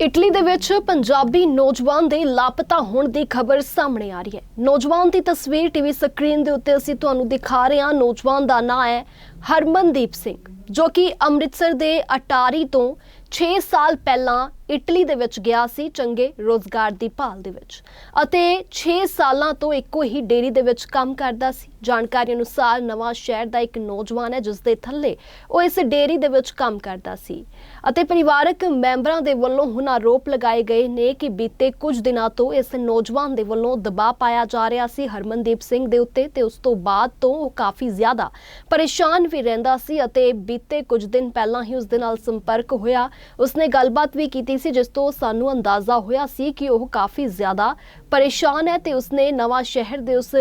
Italy ਦੇ ਵਿੱਚ ਪੰਜਾਬੀ ਨੌਜਵਾਨ ਦੇ ਲਾਪਤਾ ਹੋਣ ਦੀ ਖਬਰ ਸਾਹਮਣੇ ਆ ਰਹੀ ਹੈ। ਨੌਜਵਾਨ ਦੀ ਤਸਵੀਰ ਟੀਵੀ ਸਕਰੀਨ ਦੇ ਉੱਤੇ ਅਸੀਂ ਤੁਹਾਨੂੰ ਦਿਖਾ ਰਹੇ ਹਾਂ। ਨੌਜਵਾਨ ਦਾ ਨਾਂ ਹੈ ਹਰਮਨਦੀਪ ਸਿੰਘ, ਜੋ ਕਿ ਅੰਮ੍ਰਿਤਸਰ ਦੇ ਅਟਾਰੀ ਤੋਂ 6 ਸਾਲ ਪਹਿਲਾਂ ਇਟਲੀ ਦੇ ਵਿੱਚ ਗਿਆ ਸੀ ਚੰਗੇ ਰੋਜ਼ਗਾਰ ਦੀ ਭਾਲ ਦੇ ਵਿੱਚ ਅਤੇ 6 ਸਾਲਾਂ ਤੋਂ ਇੱਕੋ ਹੀ ਡੇਰੀ ਦੇ ਵਿੱਚ ਕੰਮ ਕਰਦਾ ਸੀ। ਜਾਣਕਾਰੀ ਅਨੁਸਾਰ ਨਵਾਂ ਸ਼ਹਿਰ ਦਾ ਇੱਕ ਨੌਜਵਾਨ ਹੈ ਜਿਸ ਦੇ ਥੱਲੇ ਉਹ ਇਸ ਡੇਰੀ ਦੇ ਵਿੱਚ ਕੰਮ ਕਰਦਾ ਸੀ ਅਤੇ ਪਰਿਵਾਰਕ ਮੈਂਬਰਾਂ ਦੇ ਵੱਲੋਂ ਹੁਣ ਆਰੋਪ ਲਗਾਏ ਗਏ ਨੇ ਕਿ ਬੀਤੇ ਕੁਝ ਦਿਨਾਂ ਤੋਂ ਇਸ ਨੌਜਵਾਨ ਦੇ ਵੱਲੋਂ ਦਬਾਅ ਪਾਇਆ ਜਾ ਰਿਹਾ ਸੀ। ਹਰਮਨਦੀਪ ਸਿੰਘ ਦੇ ਉੱਤੇ ਤੇ ਉਸ ਤੋਂ ਬਾਅਦ ਤੋਂ ਉਹ ਕਾਫੀ ਜ਼ਿਆਦਾ ਪਰੇਸ਼ਾਨ ਵੀ ਰਹਿੰਦਾ ਸੀ ਅਤੇ ਬੀਤੇ ਕੁਝ ਦਿਨ ਪਹਿਲਾਂ ਹੀ ਉਸ ਦੇ ਨਾਲ ਸੰਪਰਕ ਹੋਇਆ। ਉਸਨੇ ਗੱਲਬਾਤ ਵੀ ਕੀਤੀ ਸੀ, ਜਿਸ ਤੋਂ ਸਾਨੂੰ ਅੰਦਾਜ਼ਾ ਹੋਇਆ ਸੀ ਕਿ ਉਹ ਕਾਫੀ ਜ਼ਿਆਦਾ ਪਰੇਸ਼ਾਨ ਹੈ ਤੇ ਉਸਨੇ ਨਵਾਂ ਸ਼ਹਿਰ ਦੇ ਉਸ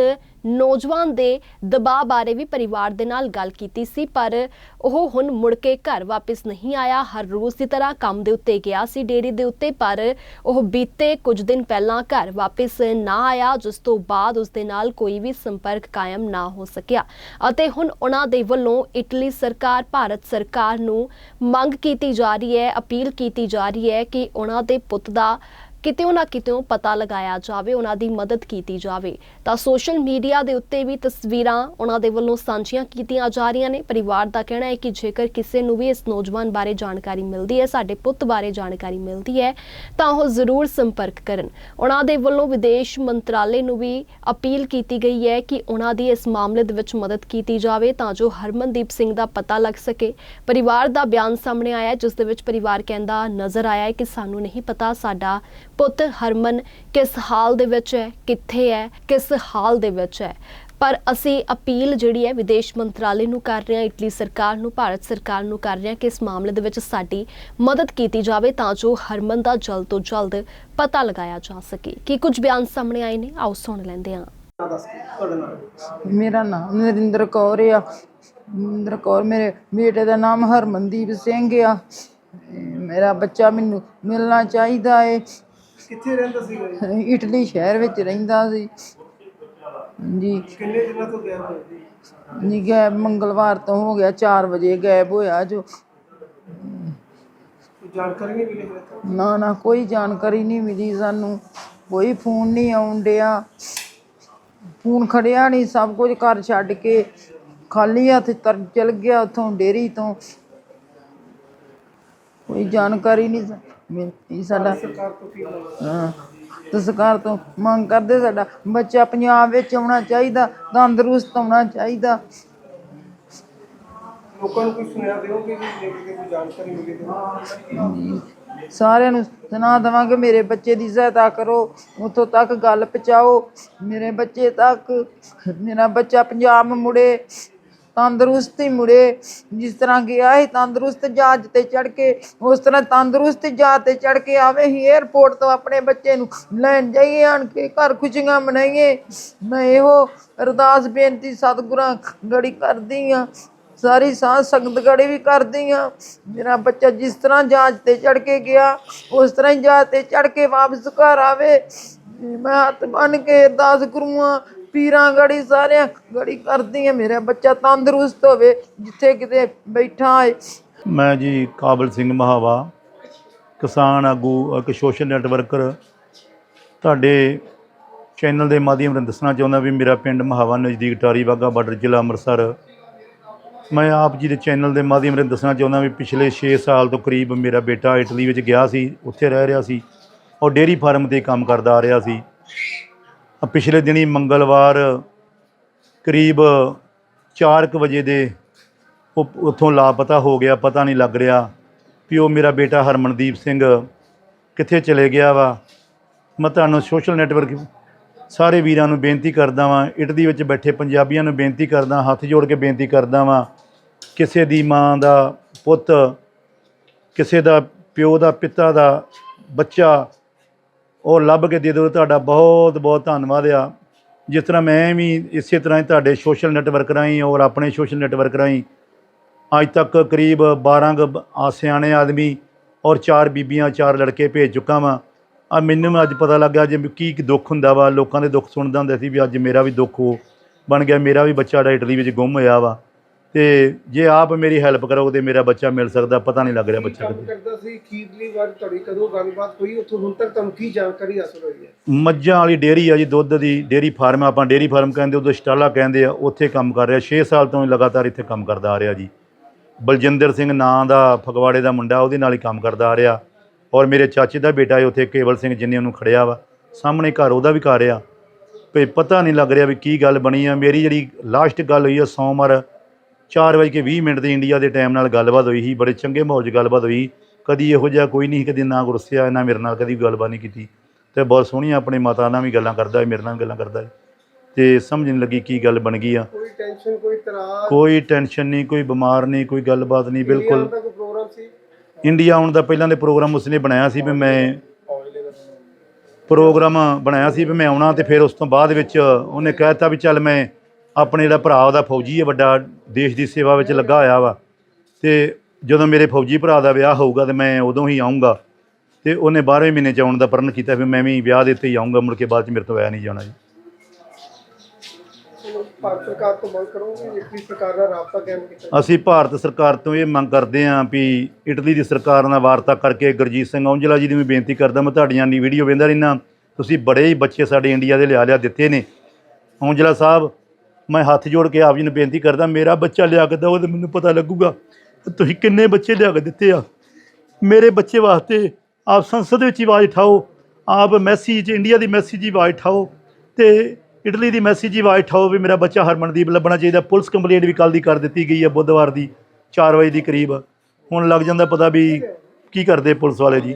ਨੌਜਵਾਨ ਦੇ ਦਬਾਅ ਬਾਰੇ ਵੀ ਪਰਿਵਾਰ ਦੇ ਨਾਲ ਗੱਲ ਕੀਤੀ ਸੀ, ਪਰ ਉਹ ਹੁਣ ਮੁੜ ਕੇ ਘਰ ਵਾਪਸ ਨਹੀਂ ਆਇਆ। ਹਰ ਰੋਜ਼ ਦੀ ਤਰ੍ਹਾਂ ਕੰਮ ਦੇ ਉੱਤੇ ਗਿਆ ਸੀ ਡੇਰੀ ਦੇ ਉੱਤੇ, ਪਰ ਉਹ ਬੀਤੇ ਕੁਝ ਦਿਨ ਪਹਿਲਾਂ ਘਰ ਵਾਪਸ ਨਾ ਆਇਆ, ਜਿਸ ਤੋਂ ਬਾਅਦ ਉਸ ਦੇ ਨਾਲ ਕੋਈ ਵੀ ਸੰਪਰਕ ਕਾਇਮ ਨਾ ਹੋ ਸਕਿਆ। ਅਤੇ ਹੁਣ ਉਹਨਾਂ ਦੇ ਵੱਲੋਂ ਇਟਲੀ ਸਰਕਾਰ, ਭਾਰਤ ਸਰਕਾਰ ਨੂੰ ਮੰਗ ਕੀਤੀ ਜਾ ਰਹੀ ਹੈ, ਅਪੀਲ ਕੀਤੀ ਜਾ ਰਹੀ ਹੈ ਕਿ ਉਹਨਾਂ ਦੇ ਪੁੱਤ ਦਾ ਕਿਤੇ ਨਾ ਕਿਤੇ ਪਤਾ ਲਗਾਇਆ ਜਾਵੇ, ਉਹਨਾਂ ਦੀ ਮਦਦ ਕੀਤੀ ਜਾਵੇ। ਤਾਂ ਸੋਸ਼ਲ ਮੀਡੀਆ ਦੇ ਉੱਤੇ ਵੀ ਤਸਵੀਰਾਂ ਉਹਨਾਂ ਦੇ ਵੱਲੋਂ ਸਾਂਝੀਆਂ ਕੀਤੀਆਂ ਜਾ ਰਹੀਆਂ ਨੇ। ਪਰਿਵਾਰ ਦਾ ਕਹਿਣਾ ਹੈ ਕਿ ਜੇਕਰ ਕਿਸੇ ਨੂੰ ਵੀ ਇਸ ਨੌਜਵਾਨ ਬਾਰੇ ਜਾਣਕਾਰੀ ਮਿਲਦੀ ਹੈ, ਸਾਡੇ ਪੁੱਤ ਬਾਰੇ ਜਾਣਕਾਰੀ ਮਿਲਦੀ ਹੈ, ਤਾਂ ਉਹ ਜ਼ਰੂਰ ਸੰਪਰਕ ਕਰਨ। ਉਹਨਾਂ ਦੇ ਵੱਲੋਂ ਵਿਦੇਸ਼ ਮੰਤਰਾਲੇ ਨੂੰ ਵੀ ਅਪੀਲ ਕੀਤੀ ਗਈ ਹੈ ਕਿ ਉਹਨਾਂ ਦੀ ਇਸ ਮਾਮਲੇ ਦੇ ਵਿੱਚ ਮਦਦ ਕੀਤੀ ਜਾਵੇ ਤਾਂ ਜੋ ਹਰਮਨਦੀਪ ਸਿੰਘ ਦਾ ਪਤਾ ਲੱਗ ਸਕੇ। ਪਰਿਵਾਰ ਦਾ ਬਿਆਨ ਸਾਹਮਣੇ ਆਇਆ ਜਿਸ ਦੇ ਵਿੱਚ ਪਰਿਵਾਰ ਕਹਿੰਦਾ ਨਜ਼ਰ ਆਇਆ ਕਿ ਸਾਨੂੰ ਨਹੀਂ ਪਤਾ ਸਾਡਾ ਪੁੱਤ ਹਰਮਨ ਕਿਸ ਹਾਲ ਦੇ ਵਿੱਚ ਹੈ, ਕਿੱਥੇ ਹੈ, ਕਿਸ ਹਾਲ ਦੇ ਵਿੱਚ ਹੈ। ਪਰ ਅਸੀਂ ਅਪੀਲ ਜਿਹੜੀ ਹੈ ਵਿਦੇਸ਼ ਮੰਤਰਾਲੇ ਨੂੰ ਕਰ ਰਹੇ ਹਾਂ, ਇਟਲੀ ਸਰਕਾਰ ਨੂੰ, ਭਾਰਤ ਸਰਕਾਰ ਨੂੰ ਕਰ ਰਹੇ ਹਾਂ ਕਿ ਇਸ ਮਾਮਲੇ ਦੇ ਵਿੱਚ ਸਾਡੀ ਮਦਦ ਕੀਤੀ ਜਾਵੇ ਤਾਂ ਜੋ ਹਰਮਨ ਦਾ ਜਲਦ ਤੋਂ ਜਲਦ ਪਤਾ ਲਗਾਇਆ ਜਾ ਸਕੇ। ਕੀ ਕੁਝ ਬਿਆਨ ਸਾਹਮਣੇ ਆਏ ਨੇ? ਆਓ ਸੁਣ ਲੈਂਦੇ ਹਾਂ। ਮੇਰਾ ਨਾਮ ਨਰਿੰਦਰ ਕੌਰ ਆ। ਨਰਿੰਦਰ ਕੌਰ, ਮੇਰੇ ਬੇਟੇ ਦਾ ਨਾਮ ਹਰਮਨਦੀਪ ਸਿੰਘ ਆ। ਮੇਰਾ ਬੱਚਾ ਮੈਨੂੰ ਮਿਲਣਾ ਚਾਹੀਦਾ ਏ। ਕਿੱਥੇ ਰਹਿੰਦਾ ਸੀਗਾ ਜੀ? ਇਟਲੀ ਸ਼ਹਿਰ ਵਿੱਚ ਰਹਿੰਦਾ ਸੀ। ਜੀ। ਕਿੰਨੇ ਦਿਨਾਂ ਤੋਂ ਗਿਆ ਹੋਇਆ? ਜੀ ਜੀ ਗਾਇਬ ਮੰਗਲਵਾਰ ਤੋਂ ਹੋ ਗਿਆ 4 ਵਜੇ ਗਾਇਬ ਹੋਇਆ ਜੋ ਕੋਈ ਜਾਣਕਾਰੀ ਨਹੀਂ ਮਿਲੀ ਹਲੇ ਤੱਕ ਨਾ ਨਾ ਕੋਈ ਜਾਣਕਾਰੀ ਨਹੀਂ ਮਿਲੀ ਸਾਨੂੰ। ਕੋਈ ਫੋਨ ਨਹੀਂ ਆਉਣ ਡਿਆ। ਫੋਨ ਖੜਿਆ ਨਹੀਂ ਸਭ ਕੁਝ ਘਰ ਛੱਡ ਕੇ ਖਾਲੀ ਹੱਥ ਤਰ ਚਲ ਗਿਆ ਉਥੋਂ ਡੇਰੀ ਤੋਂ। ਕੋਈ ਜਾਣਕਾਰੀ ਨਹੀਂ ਮਿਲਦੀ ਸਾਡਾ। ਸਰਕਾਰ ਤੋਂ ਕੀ ਮੰਗ ਹਾਂ ਤੇ ਸਰਕਾਰ ਤੋਂ ਮੰਗ ਕਰਦੇ ਸਾਡਾ ਬੱਚਾ ਪੰਜਾਬ ਵਿੱਚ ਆਉਣਾ ਚਾਹੀਦਾ ਤੰਦਰੁਸਤ ਆਉਣਾ ਚਾਹੀਦਾ। ਲੋਕਾਂ ਨੂੰ ਕੋਈ ਸੁਨੇਹਾ ਦਿਓਗੇ ਜੀ ਜੇ ਕਿਤੇ ਕੋਈ ਜਾਣਕਾਰੀ ਮਿਲੇ ਤਾਂ। ਸਾਰਿਆਂ ਨੂੰ ਸੁਣਾ ਦੇਵਾਂਗੇ ਮੇਰੇ ਬੱਚੇ ਦੀ ਸਹਾਇਤਾ ਕਰੋ ਉਥੋਂ ਤੱਕ ਗੱਲ ਪਹੁੰਚਾਓ। ਮੇਰੇ ਬੱਚੇ ਤੱਕ ਮੇਰਾ ਬੱਚਾ ਪੰਜਾਬ ਮੁੜੇ। ਤੰਦਰੁਸਤੀ ਮੁੜੇ, ਜਿਸ ਤਰ੍ਹਾਂ ਗਿਆ ਸੀ ਤੰਦਰੁਸਤ ਜਹਾਜ਼ ਤੇ ਚੜ ਕੇ, ਉਸ ਤਰ੍ਹਾਂ ਤੰਦਰੁਸਤ ਜਹਾਜ਼ ਤੇ ਚੜ ਕੇ ਆਵੇ ਹੀ 에어ਪੋਰਟ ਤੋਂ ਆਪਣੇ ਬੱਚੇ ਨੂੰ ਲੈਣ ਜਾਈਏ, ਆਣ ਕੇ ਘਰ ਖੁਸ਼ੀਆਂ ਮਨਾਈਏ। ਮੈਂ ਇਹੋ ਅਰਦਾਸ, ਬੇਨਤੀ, ਸਤਿਗੁਰਾਂ ਗੜੀ ਕਰਦੀ ਆ। ਸਾਰੀ ਸਾਧ ਸੰਗਤ ਗੜੀ ਵੀ ਕਰਦੀ ਆ। ਮੇਰਾ ਬੱਚਾ ਜਿਸ ਤਰ੍ਹਾਂ ਜਹਾਜ਼ ਤੇ ਚੜ ਕੇ ਗਿਆ, ਉਸ ਤਰ੍ਹਾਂ ਹੀ ਜਹਾਜ਼ ਤੇ ਚੜ ਕੇ ਵਾਪਸ ਘਰ ਆਵੇ। ਮੈਂ ਹੱਥ ਬੰਨ ਕੇ ਅਰਦਾਸ ਕਰੂਆਂ ਪੀਰਾਂ ਗੜੀ ਸਾਰਿਆਂ ਗੜੀ ਕਰਦੀ ਆ। ਮੇਰਾ ਬੱਚਾ ਤੰਦਰੁਸਤ ਹੋਵੇ, ਜਿੱਥੇ ਕਿਤੇ ਬੈਠਾ ਹੈ ਮੈਂ ਜੀ ਕਾਬਲ ਸਿੰਘ ਮਹਾਵਾ, ਕਿਸਾਨ ਆਗੂ, ਇੱਕ ਸੋਸ਼ਲ ਨੈਟਵਰਕਰ ਤੁਹਾਡੇ ਚੈਨਲ ਦੇ ਮਾਧਿਅਮ ਰਾਹੀਂ ਦੱਸਣਾ ਚਾਹੁੰਦਾ ਵੀ ਮੇਰਾ ਪਿੰਡ ਮਹਾਵਾ ਨਜ਼ਦੀਕ ਟਾਰੀ ਵਾਗਾ ਬਾਰਡਰ ਜ਼ਿਲ੍ਹਾ ਅੰਮ੍ਰਿਤਸਰ। ਮੈਂ ਆਪ ਜੀ ਦੇ ਚੈਨਲ ਦੇ ਮਾਧਿਅਮ ਰਾਹੀਂ ਦੱਸਣਾ ਚਾਹੁੰਦਾ ਵੀ ਪਿਛਲੇ 6 ਸਾਲ ਤੋਂ ਕਰੀਬ ਮੇਰਾ ਬੇਟਾ ਇਟਲੀ ਵਿੱਚ ਗਿਆ ਸੀ, ਉੱਥੇ ਰਹਿ ਰਿਹਾ ਸੀ। ਔਰ ਡੇਅਰੀ ਫਾਰਮ ਤੇ ਕੰਮ ਕਰਦਾ ਆ ਰਿਹਾ ਸੀ। ਪਿਛਲੇ ਦਿਨੀ ਮੰਗਲਵਾਰ ਕਰੀਬ 4:00 ਵਜੇ ਦੇ ਉਹ ਉੱਥੋਂ ਲਾਪਤਾ ਹੋ ਗਿਆ, ਪਤਾ ਨਹੀਂ ਲੱਗ ਰਿਹਾ ਵੀ ਉਹ ਮੇਰਾ ਬੇਟਾ ਹਰਮਨਦੀਪ ਸਿੰਘ ਕਿੱਥੇ ਚਲੇ ਗਿਆ ਵਾ। ਮੈਂ ਤੁਹਾਨੂੰ ਸੋਸ਼ਲ ਨੈਟਵਰਕ ਸਾਰੇ ਵੀਰਾਂ ਨੂੰ ਬੇਨਤੀ ਕਰਦਾ ਵਾਂ ਇਟਲੀ ਵਿੱਚ ਬੈਠੇ ਪੰਜਾਬੀਆਂ ਨੂੰ ਬੇਨਤੀ ਕਰਦਾ, ਹੱਥ ਜੋੜ ਕੇ ਬੇਨਤੀ ਕਰਦਾ ਵਾਂ, ਕਿਸੇ ਦੀ ਮਾਂ ਦਾ ਪੁੱਤ, ਕਿਸੇ ਦਾ ਪਿਓ ਦਾ ਪਿਤਾ ਦਾ ਬੱਚਾ ਉਹ ਲੱਭ ਕੇ ਦੇ ਦਿਓ। ਤੁਹਾਡਾ ਬਹੁਤ ਬਹੁਤ ਧੰਨਵਾਦ ਆ। ਜਿਸ ਤਰ੍ਹਾਂ ਮੈਂ ਵੀ ਇਸੇ ਤਰ੍ਹਾਂ ਹੀ ਤੁਹਾਡੇ ਸੋਸ਼ਲ ਨੈਟਵਰਕ ਰਾਹੀਂ ਔਰ ਆਪਣੇ ਸੋਸ਼ਲ ਨੈਟਵਰਕ ਰਾਹੀਂ ਅੱਜ ਤੱਕ ਕਰੀਬ 12 ਕੁ ਬ- ਆ ਸਿਆਣੇ ਆਦਮੀ ਔਰ ਚਾਰ ਬੀਬੀਆਂ, ਚਾਰ ਲੜਕੇ ਭੇਜ ਚੁੱਕਾ ਵਾਂ। ਆ ਮੈਨੂੰ ਵੀ ਅੱਜ ਪਤਾ ਲੱਗਾ ਜੇ ਕੀ ਕੀ ਦੁੱਖ ਹੁੰਦਾ ਵਾ। ਲੋਕਾਂ ਦੇ ਦੁੱਖ ਸੁਣਦਾ ਹੁੰਦਾ ਸੀ ਵੀ ਅੱਜ ਮੇਰਾ ਵੀ ਦੁੱਖ ਹੋ, ਬਣ ਗਿਆ। ਮੇਰਾ ਵੀ ਬੱਚਾ ਜਿਹੜਾ ਇਟਲੀ ਵਿੱਚ ਗੁੰਮ ਹੋਇਆ ਵਾ। ਤੇ ਜੇ ਆਪ ਮੇਰੀ ਹੈਲਪ ਕਰੋਗੇ ਤੇ ਮੇਰਾ ਬੱਚਾ ਮਿਲ ਸਕਦਾ ਪਤਾ ਨਹੀਂ ਲੱਗ ਰਿਹਾ ਬੱਚਾ ਕੰਮ ਕਿੱਥੇ। ਕਰਦਾ ਸੀ? ਅਖੀਰਲੀ ਵਾਰ ਤੁਹਾਡੀ ਕਦੋਂ ਗੱਲਬਾਤ ਹੋਈ? ਉੱਥੋਂ ਹੁਣ ਤੱਕ ਤੁਹਾਨੂੰ ਕੀ ਜਾਣਕਾਰੀ ਹਾਸਲ ਹੋਈ ਹੈ? ਮੱਝਾਂ ਵਾਲੀ ਡੇਅਰੀ ਆ ਜੀ ਦੁੱਧ ਦੀ ਡੇਅਰੀ ਫਾਰਮ ਆਪਾਂ ਡੇਅਰੀ ਫਾਰਮ ਕਹਿੰਦੇ ਉਦੋਂ ਸਟਾਲਾ ਕਹਿੰਦੇ ਆ ਉੱਥੇ ਕੰਮ ਕਰ ਰਿਹਾ 6 ਸਾਲ ਤੋਂ ਲਗਾਤਾਰ ਇੱਥੇ ਕੰਮ ਕਰਦਾ ਆ ਰਿਹਾ ਜੀ। ਬਲਜਿੰਦਰ ਸਿੰਘ ਨਾਂ ਦਾ ਫਗਵਾੜੇ ਦਾ ਮੁੰਡਾ ਉਹਦੇ ਨਾਲ ਹੀ ਕੰਮ ਕਰਦਾ ਆ ਰਿਹਾ। ਔਰ ਮੇਰੇ ਚਾਚੇ ਦਾ ਬੇਟਾ ਹੈ ਉੱਥੇ ਕੇਵਲ ਸਿੰਘ ਜਿੰਨੇ ਉਹਨੂੰ ਖੜਿਆ ਵਾ ਸਾਹਮਣੇ ਘਰ ਉਹਦਾ ਵੀ ਘਰ ਆ। ਤੇ ਪਤਾ ਨਹੀਂ ਲੱਗ ਰਿਹਾ ਵੀ ਕੀ ਗੱਲ ਬਣੀ ਆ ਮੇਰੀ ਜਿਹੜੀ ਲਾਸਟ ਗੱਲ ਹੋਈ ਆ ਸੋਮਵਾਰ 4:20 ਮਿੰਟ ਦੇ ਇੰਡੀਆ ਦੇ ਟਾਈਮ ਨਾਲ ਗੱਲਬਾਤ ਹੋਈ ਸੀ ਬੜੇ ਚੰਗੇ ਮਾਹੌਲ 'ਚ ਗੱਲਬਾਤ ਹੋਈ। ਕਦੀ ਇਹੋ ਜਿਹਾ ਕੋਈ ਨਹੀਂ ਕਦੀ ਨਾ ਗੁੱਸਿਆ ਨਾ ਮੇਰੇ ਨਾਲ ਕਦੀ ਗੱਲਬਾਤ ਨਹੀਂ ਕੀਤੀ। ਤੇ ਬਹੁਤ ਸੋਹਣੀਆਂ ਆਪਣੇ ਮਾਤਾ ਨਾਲ ਵੀ ਗੱਲਾਂ ਕਰਦਾ ਹੈ ਮੇਰੇ ਨਾਲ ਵੀ ਗੱਲਾਂ ਕਰਦਾ। ਹੈ ਤੇ ਸਮਝ ਨਹੀਂ ਲੱਗੀ ਕੀ ਗੱਲ ਬਣ ਗਈ ਆ। ਕੋਈ ਟੈਨਸ਼ਨ ਕੋਈ ਤਰਾਸ? ਕੋਈ ਟੈਨਸ਼ਨ ਨਹੀਂ ਕੋਈ ਬਿਮਾਰ ਨਹੀਂ ਕੋਈ ਗੱਲਬਾਤ ਨਹੀਂ ਬਿਲਕੁਲ। ਦਾ ਕੋਈ ਪ੍ਰੋਗਰਾਮ ਸੀ? ਇੰਡੀਆ ਆਉਣ ਦਾ ਪਹਿਲਾਂ ਦੇ ਪ੍ਰੋਗਰਾਮ ਉਸਨੇ ਬਣਾਇਆ ਸੀ ਵੀ ਮੈਂ ਪ੍ਰੋਗਰਾਮ ਬਣਾਇਆ ਸੀ ਵੀ ਮੈਂ ਆਉਣਾ ਤੇ ਫਿਰ ਉਸ ਤੋਂ ਬਾਅਦ ਵਿੱਚ ਉਹਨੇ ਕਹਿਤਾ ਵੀ ਚੱਲ ਮੈਂ ਆਪਣੇ ਜਿਹੜਾ ਭਰਾ ਉਹਦਾ ਫੌਜੀ ਹੈ ਵੱਡਾ ਦੇਸ਼ ਦੀ ਸੇਵਾ ਵਿੱਚ ਲੱਗਾ ਹੋਇਆ ਵਾ। ਤੇ ਜਦੋਂ ਮੇਰੇ ਫੌਜੀ ਭਰਾ ਦਾ ਵਿਆਹ ਹੋਊਗਾ ਤੇ ਮੈਂ ਉਦੋਂ ਹੀ ਆਉਂਗਾ ਤੇ ਉਹਨੇ 12ਵੇਂ ਮਹੀਨੇ ਚ ਆਉਣ ਦਾ ਪ੍ਰਣ ਕੀਤਾ ਵੀ ਮੈਂ ਵੀ ਵਿਆਹ ਦੇ ਉੱਤੇ ਹੀ ਆਉਂਗਾ ਮੁੜ ਕੇ ਬਾਅਦ ਚ ਮੇਰੇ ਤੋਂ ਆਇਆ ਨਹੀਂ ਜਾਣਾ ਜੀ। ਚਲੋ, ਭਾਰਤ ਸਰਕਾਰ ਤੋਂ ਮੰਗ ਕਰੋਗੇ ਇਟਲੀ ਸਰਕਾਰ ਨਾਲ ਰਾਬਤਾ ਕਾਇਮ ਕੀਤਾ ਅਸੀਂ ਭਾਰਤ ਸਰਕਾਰ ਤੋਂ ਇਹ ਮੰਗ ਕਰਦੇ ਹਾਂ ਵੀ ਇਟਲੀ ਦੀ ਸਰਕਾਰ ਨਾਲ ਵਾਰਤਾ ਕਰਕੇ ਗੁਰਜੀਤ ਸਿੰਘ ਔਂਜਲਾ ਜੀ ਦੀ ਵੀ ਬੇਨਤੀ ਕਰਦਾ ਮੈਂ ਤੁਹਾਡੀਆਂ ਨੀ ਵੀਡੀਓ ਵੇਂਦਾ ਰਹਿਣਾ ਤੁਸੀਂ ਬੜੇ ਹੀ ਬੱਚੇ ਸਾਡੇ ਇੰਡੀਆ ਦੇ ਲਿਆ ਲਿਆ ਦਿੱਤੇ ਨੇ। ਔਂਜਲਾ ਸਾਹਿਬ ਮੈਂ ਹੱਥ ਜੋੜ ਕੇ ਆਪ ਜੀ ਨੂੰ ਬੇਨਤੀ ਕਰਦਾ, ਮੇਰਾ ਬੱਚਾ ਲਿਆ ਕੇ ਦਿਓ ਤੇ ਮੈਨੂੰ ਪਤਾ ਲੱਗੂਗਾ ਤੁਸੀਂ ਕਿੰਨੇ ਬੱਚੇ ਲਿਆ ਕੇ ਦਿੱਤੇ ਆ। ਮੇਰੇ ਬੱਚੇ ਵਾਸਤੇ ਆਪ ਸੰਸਦ ਵਿੱਚ ਹੀ ਆਵਾਜ਼ ਉਠਾਓ, ਆਪ ਮੈਸੇਜ ਇੰਡੀਆ ਦੀ ਮੈਸੇਜ ਹੀ ਆਵਾਜ਼ ਉਠਾਓ ਤੇ ਇਟਲੀ ਦੀ ਮੈਸੇਜ ਹੀ ਆਵਾਜ਼ ਉਠਾਓ ਵੀ ਮੇਰਾ ਬੱਚਾ ਹਰਮਨਦੀਪ ਲੱਭਣਾ ਚਾਹੀਦਾ। ਪੁਲਿਸ ਕੰਪਲੇਂਟ ਵੀ ਕੱਲ ਦੀ ਕਰ ਦਿੱਤੀ ਗਈ ਹੈ, ਬੁੱਧਵਾਰ ਦੀ 4 ਵਜੇ ਦੀ ਕਰੀਬ। ਹੁਣ ਲੱਗ ਜਾਂਦਾ ਪਤਾ ਵੀ ਕੀ ਕਰਦੇ ਪੁਲਿਸ ਵਾਲੇ ਜੀ।